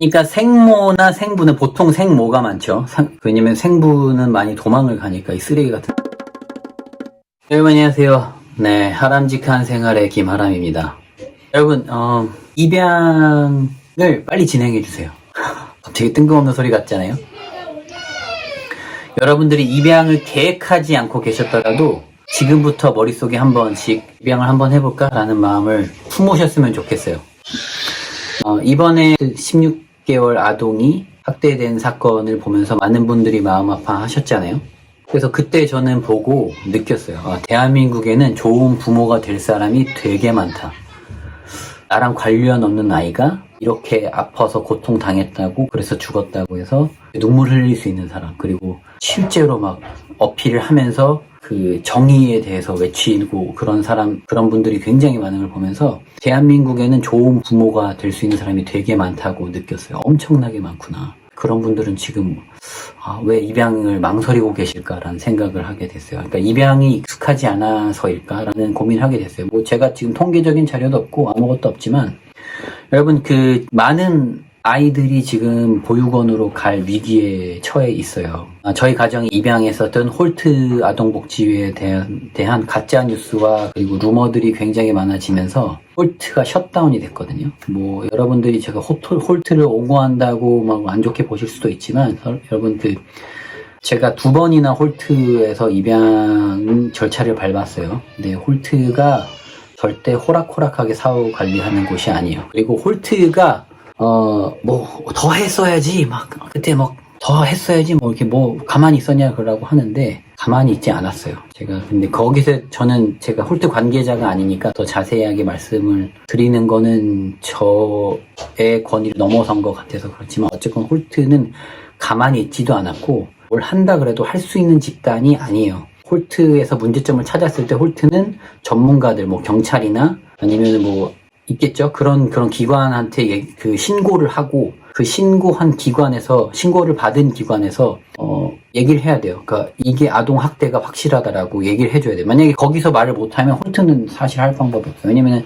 그러니까 생모나 생부는 보통 생모가 많죠. 상- 왜냐면 생부는 많이 도망을 가니까 이 쓰레기 같은. 여러분 안녕하세요. 네, 하람직한 생활의 김하람입니다. 여러분 어, 입양을 빨리 진행해 주세요. 되게 뜬금없는 소리 같잖아요. 여러분들이 입양을 계획하지 않고 계셨더라도 지금부터 머릿속에 한 번씩 입양을 한번 해볼까라는 마음을 품으셨으면 좋겠어요. 어, 이번에 16 개월 아동이 학대된 사건을 보면서 많은 분들이 마음 아파하셨잖아요. 그래서 그때 저는 보고 느꼈어요. 아, 대한민국에는 좋은 부모가 될 사람이 되게 많다. 나랑 관련 없는 아이가 이렇게 아파서 고통당했다고 그래서 죽었다고 해서 눈물 흘릴 수 있는 사람 그리고 실제로 막 어필을 하면서 그 정의에 대해서 외치고 그런 사람 그런 분들이 굉장히 많은 걸 보면서 대한민국에는 좋은 부모가 될 수 있는 사람이 되게 많다고 느꼈어요. 엄청나게 많구나. 그런 분들은 지금 아, 왜 입양을 망설이고 계실까라는 생각을 하게 됐어요. 그러니까 입양이 익숙하지 않아서일까라는 고민을 하게 됐어요. 뭐 제가 지금 통계적인 자료도 없고 아무것도 없지만 여러분 그 많은 아이들이 지금 보육원으로 갈 위기에 처해 있어요. 아, 저희 가정이 입양했었던 홀트 아동복지회에 대한, 대한 가짜 뉴스와 그리고 루머들이 굉장히 많아지면서 홀트가 셧다운이 됐거든요. 뭐 여러분들이 제가 홀트, 홀트를 옹호한다고 막 안 좋게 보실 수도 있지만 서- 여러분 그 제가 두 번이나 홀트에서 입양 절차를 밟았어요. 근데 홀트가 절대 호락호락하게 사후 관리하는 곳이 아니에요. 그리고 홀트가 어 뭐 더 했어야지 막 그때 막 더 했어야지 뭐 이렇게 뭐 가만히 있었냐 그러라고 하는데 가만히 있지 않았어요. 제가 근데 거기서 저는 제가 홀트 관계자가 아니니까 더 자세하게 말씀을 드리는 거는 저의 권위를 넘어선 것 같아서 그렇지만 어쨌건 홀트는 가만히 있지도 않았고 뭘 한다 그래도 할 수 있는 집단이 아니에요. 홀트에서 문제점을 찾았을 때 홀트는 전문가들 뭐 경찰이나 아니면 뭐 있겠죠 그런 그런 기관한테 예- 그 신고를 하고 그 신고한 기관에서 신고를 받은 기관에서 어 얘기를 해야 돼요. 그러니까 이게 아동 학대가 확실하다라고 얘기를 해줘야 돼 요. 만약에 거기서 말을 못하면 홀트는 사실 할 방법이 없어요. 왜냐면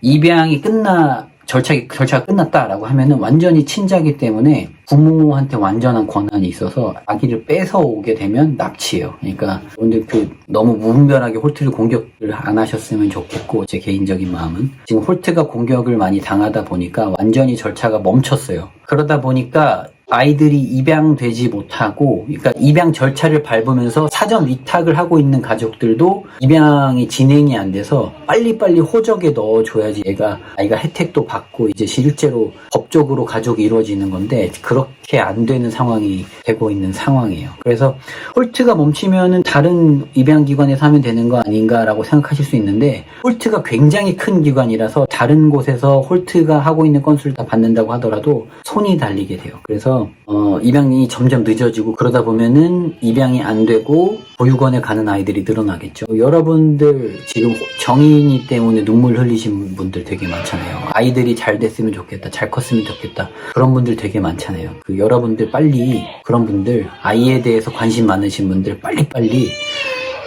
입양이 끝나 절차 절차가 끝났다라고 하면은 완전히 친자기 때문에 부모한테 완전한 권한이 있어서 아기를 뺏어 오게 되면 납치예요. 그러니까 여러분들 그 너무 무분별하게 홀트를 공격을 안 하셨으면 좋겠고 제 개인적인 마음은 지금 홀트가 공격을 많이 당하다 보니까 완전히 절차가 멈췄어요. 그러다 보니까 아이들이 입양되지 못하고, 그러니까 입양 절차를 밟으면서 사전 위탁을 하고 있는 가족들도 입양이 진행이 안 돼서 빨리빨리 호적에 넣어줘야지 얘가 아이가 혜택도 받고 이제 실제로 법적으로 가족이 이루어지는 건데 그렇게 안 되는 상황이 되고 있는 상황이에요. 그래서 홀트가 멈추면은 다른 입양기관에서 하면 되는 거 아닌가라고 생각하실 수 있는데 홀트가 굉장히 큰 기관이라서 다른 곳에서 홀트가 하고 있는 건수를 다 받는다고 하더라도 손이 달리게 돼요. 그래서 어, 입양이 점점 늦어지고 그러다 보면은 입양이 안 되고 보육원에 가는 아이들이 늘어나겠죠. 여러분들 지금 정인이 때문에 눈물 흘리신 분들 되게 많잖아요. 아이들이 잘 됐으면 좋겠다, 잘 컸으면 좋겠다. 그런 분들 되게 많잖아요. 그 여러분들 빨리 그런 분들 아이에 대해서 관심 많으신 분들 빨리 빨리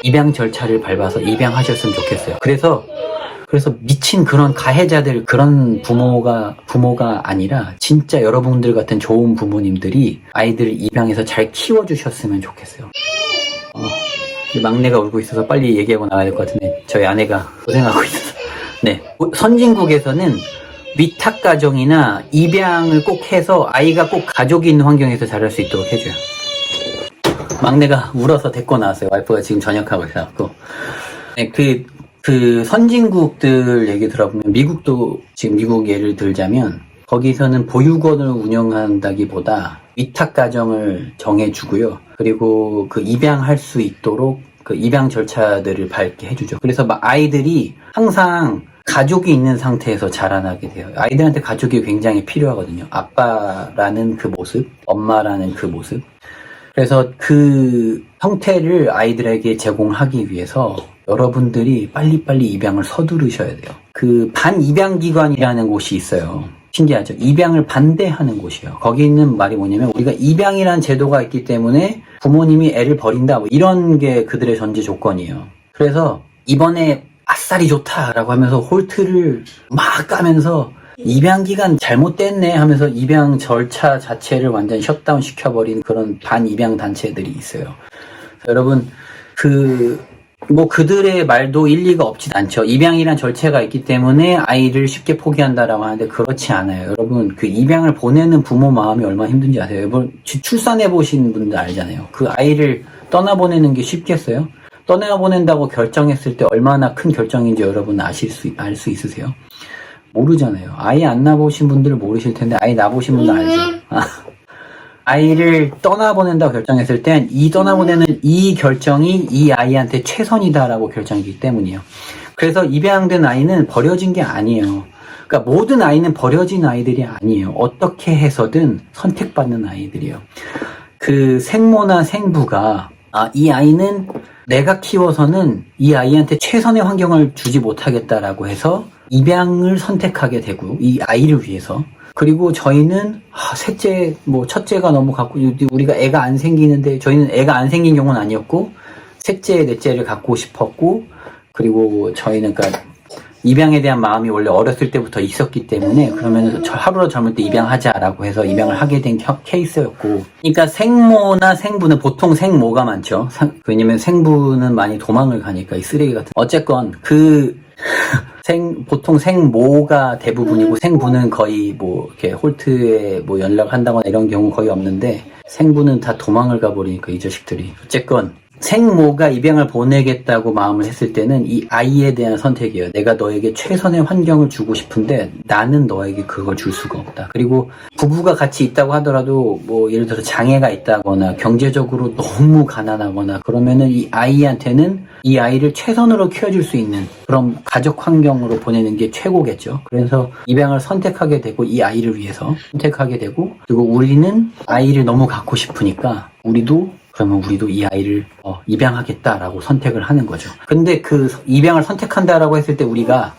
입양 절차를 밟아서 입양하셨으면 좋겠어요. 그래서 그래서 미친 그런 가해자들 그런 부모가 부모가 아니라 진짜 여러분들 같은 좋은 부모님들이 아이들을 입양해서 잘 키워주셨으면 좋겠어요. 어, 이 막내가 울고 있어서 빨리 얘기하고 나가야 될 것 같은데 저희 아내가 고생하고 있어서 네 선진국에서는 위탁 가정이나 입양을 꼭 해서 아이가 꼭 가족이 있는 환경에서 자랄 수 있도록 해줘요. 막내가 울어서 데리고 나왔어요. 와이프가 지금 전역하고 있어갖고. 네, 그, 그 선진국들 얘기 들어보면 미국도 지금 미국 예를 들자면 거기서는 보육원을 운영한다기보다 위탁 가정을 정해주고요. 그리고 그 입양할 수 있도록 그 입양 절차들을 밟게 해주죠. 그래서 막 아이들이 항상 가족이 있는 상태에서 자라나게 돼요. 아이들한테 가족이 굉장히 필요하거든요. 아빠라는 그 모습, 엄마라는 그 모습. 그래서 그 형태를 아이들에게 제공하기 위해서 여러분들이 빨리빨리 입양을 서두르셔야 돼요. 그 반입양기관이라는 곳이 있어요. 신기하죠? 입양을 반대하는 곳이에요. 거기 있는 말이 뭐냐면 우리가 입양이라는 제도가 있기 때문에 부모님이 애를 버린다. 뭐 이런 게 그들의 전제 조건이에요. 그래서 이번에 아싸리 좋다라고 하면서 홀트를 막 까면서 입양 기간 잘못됐네 하면서 입양 절차 자체를 완전 셧다운 시켜버린 그런 반 입양 단체들이 있어요. 여러분 그 뭐 그들의 말도 일리가 없진 않죠. 입양이란 절차가 있기 때문에 아이를 쉽게 포기한다라고 하는데 그렇지 않아요. 여러분 그 입양을 보내는 부모 마음이 얼마나 힘든지 아세요? 여러분 주- 출산해 보신 분들 알잖아요. 그 아이를 떠나 보내는 게 쉽겠어요? 떠나 보낸다고 결정했을 때 얼마나 큰 결정인지 여러분 아실 수 알 수 있으세요? 모르잖아요. 아이 안 낳아보신 분들은 모르실 텐데 아이 낳아보신 분들 알죠. 아, 아이를 떠나보낸다고 결정했을 땐 이 떠나보내는 이 결정이 이 아이한테 최선이다라고 결정이기 때문이에요. 그래서 입양된 아이는 버려진 게 아니에요. 그러니까 모든 아이는 버려진 아이들이 아니에요. 어떻게 해서든 선택받는 아이들이에요. 그 생모나 생부가 아, 이 아이는 내가 키워서는 이 아이한테 최선의 환경을 주지 못하겠다라고 해서 입양을 선택하게 되고 이 아이를 위해서 그리고 저희는 아, 셋째 뭐 첫째가 너무 갖고 우리가 애가 안 생기는데 저희는 애가 안 생긴 경우는 아니었고 셋째 넷째를 갖고 싶었고 그리고 저희는 그러니까 입양에 대한 마음이 원래 어렸을 때부터 있었기 때문에 그러면 저 하루로 젊을 때 입양하자라고 해서 입양을 하게 된 켜- 케이스였고. 그러니까 생모나 생부는 보통 생모가 많죠. 상- 왜냐면 생부는 많이 도망을 가니까 이 쓰레기 같은. 어쨌건 그 생, 보통 생모가 대부분이고 생부는 거의 뭐 이렇게 홀트에 뭐 연락한다거나 이런 경우 거의 없는데 생부는 다 도망을 가버리니까 이 자식들이. 어쨌건 생모가 입양을 보내겠다고 마음을 했을 때는 이 아이에 대한 선택이에요. 내가 너에게 최선의 환경을 주고 싶은데 나는 너에게 그걸 줄 수가 없다. 그리고 부부가 같이 있다고 하더라도 뭐 예를 들어서 장애가 있다거나 경제적으로 너무 가난하거나 그러면은 이 아이한테는 이 아이를 최선으로 키워줄 수 있는 그런 가족 환경으로 보내는 게 최고겠죠. 그래서 입양을 선택하게 되고 이 아이를 위해서 선택하게 되고 그리고 우리는 아이를 너무 갖고 싶으니까 우리도 그러면 우리도 이 아이를 어, 입양하겠다라고 선택을 하는 거죠. 근데 그 입양을 선택한다라고 했을 때 우리가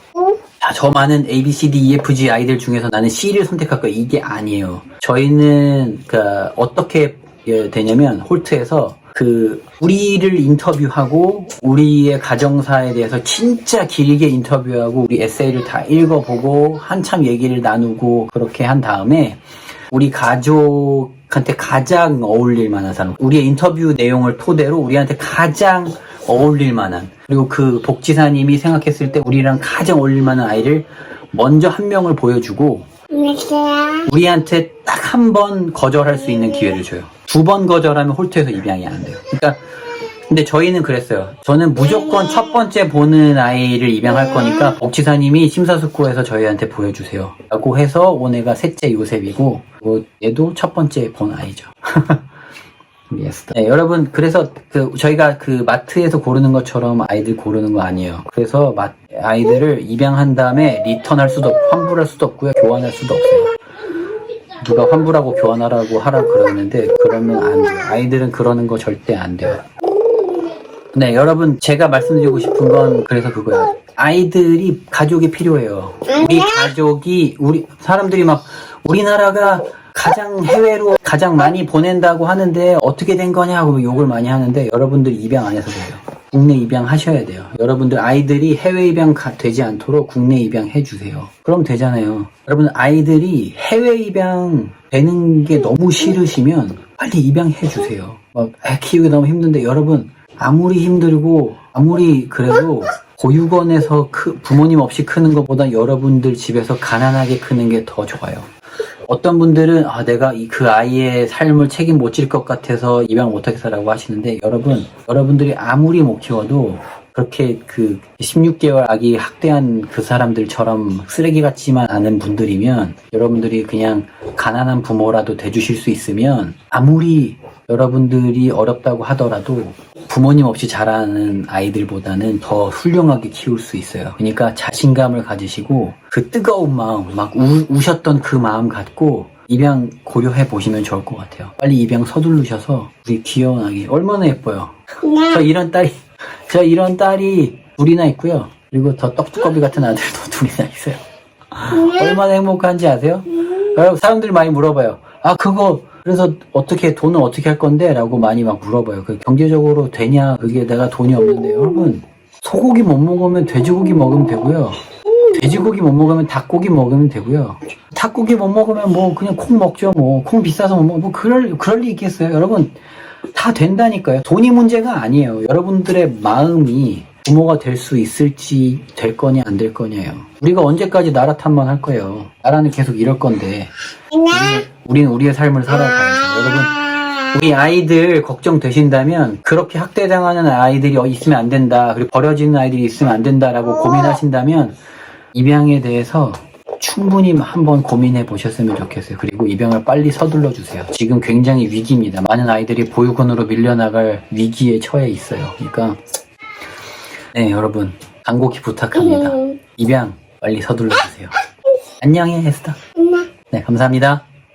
자, 저 많은 A, B, C, D, E, F, G 아이들 중에서 나는 C를 선택할 거야. 이게 아니에요. 저희는 그 어떻게 예, 되냐면 홀트에서 그 우리를 인터뷰하고 우리의 가정사에 대해서 진짜 길게 인터뷰하고 우리 에세이를 다 읽어보고 한참 얘기를 나누고 그렇게 한 다음에 우리 가족 한테 가장 어울릴 만한 사람, 우리의 인터뷰 내용을 토대로 우리한테 가장 어울릴 만한, 그리고 그 복지사님이 생각했을 때 우리랑 가장 어울릴 만한 아이를 먼저 한 명을 보여주고, 우리한테 딱 한 번 거절할 수 있는 기회를 줘요. 두 번 거절하면 홀트에서 입양이 안 돼요. 그러니까 근데 저희는 그랬어요. 저는 무조건 첫 번째 보는 아이를 입양할 거니까 복지사님이 심사숙고해서 저희한테 보여주세요. 라고 해서 온 애가 셋째 요셉이고 뭐 얘도 첫 번째 본 아이죠. 네, 여러분 그래서 그 저희가 그 마트에서 고르는 것처럼 아이들 고르는 거 아니에요. 그래서 마- 아이들을 입양한 다음에 리턴할 수도 없, 환불할 수도 없고요. 교환할 수도 없어요. 누가 환불하고 교환하라고 하라고 그러는데 그러면 안 돼요. 아이들은 그러는 거 절대 안 돼요. 네, 여러분 제가 말씀드리고 싶은 건 그래서 그거예요. 아이들이 가족이 필요해요. 우리 가족이 우리 사람들이 막 우리나라가 가장 해외로 가장 많이 보낸다고 하는데 어떻게 된 거냐고 욕을 많이 하는데 여러분들 입양 안 해서 그래요. 국내 입양 하셔야 돼요. 여러분들 아이들이 해외 입양 가- 되지 않도록 국내 입양 해주세요. 그럼 되잖아요. 여러분 아이들이 해외 입양 되는 게 너무 싫으시면 빨리 입양해 주세요. 막 애 키우기 너무 힘든데 여러분 아무리 힘들고 아무리 그래도 보육원에서 크- 부모님 없이 크는 것보다 여러분들 집에서 가난하게 크는 게 더 좋아요. 어떤 분들은 아 내가 이- 그 아이의 삶을 책임 못 질 것 같아서 입양 못하겠다라고 하시는데 여러분 여러분들이 아무리 못 키워도 그렇게 그 16개월 아기 학대한 그 사람들처럼 쓰레기 같지만 않은 분들이면 여러분들이 그냥 가난한 부모라도 돼주실 수 있으면 아무리 여러분들이 어렵다고 하더라도 부모님 없이 자라는 아이들보다는 더 훌륭하게 키울 수 있어요. 그러니까 자신감을 가지시고 그 뜨거운 마음, 막 우, 우셨던 그 마음 갖고 입양 고려해 보시면 좋을 것 같아요. 빨리 입양 서두르셔서 우리 귀여운 아기 얼마나 예뻐요. 저 이런 딸이 저 이런 딸이 둘이나 있고요. 그리고 더 떡두꺼비 같은 아들도 둘이나 있어요. 얼마나 행복한지 아세요? 여러분 사람들이 많이 물어봐요. 아 그거 그래서 어떻게 돈은 어떻게 할 건데? 라고 많이 막 물어봐요. 그 경제적으로 되냐? 그게 내가 돈이 없는데 여러분 소고기 못 먹으면 돼지고기 먹으면 되고요. 돼지고기 못 먹으면 닭고기 먹으면 되고요. 닭고기 못 먹으면 뭐 그냥 콩 먹죠. 뭐 콩 비싸서 못 먹. 뭐 그럴 그럴 리 있겠어요, 여러분. 다 된다니까요. 돈이 문제가 아니에요. 여러분들의 마음이 부모가 될 수 있을지 될 거냐 안 될 거냐요. 우리가 언제까지 나라 탓만 할 거예요. 나라는 계속 이럴 건데 우리는 우리의 삶을 살아가야죠. 여러분 우리 아이들 걱정되신다면 그렇게 학대당하는 아이들이 어- 있으면 안 된다. 그리고 버려지는 아이들이 있으면 안 된다라고 고민하신다면 입양에 대해서 충분히 한번 고민해 보셨으면 좋겠어요. 그리고 입양을 빨리 서둘러 주세요. 지금 굉장히 위기입니다. 많은 아이들이 보육원으로 밀려나갈 위기에 처해 있어요. 그러니까 네 여러분 간곡히 부탁합니다. 입양 빨리 서둘러 주세요. 안녕히 에스타. 네 감사합니다.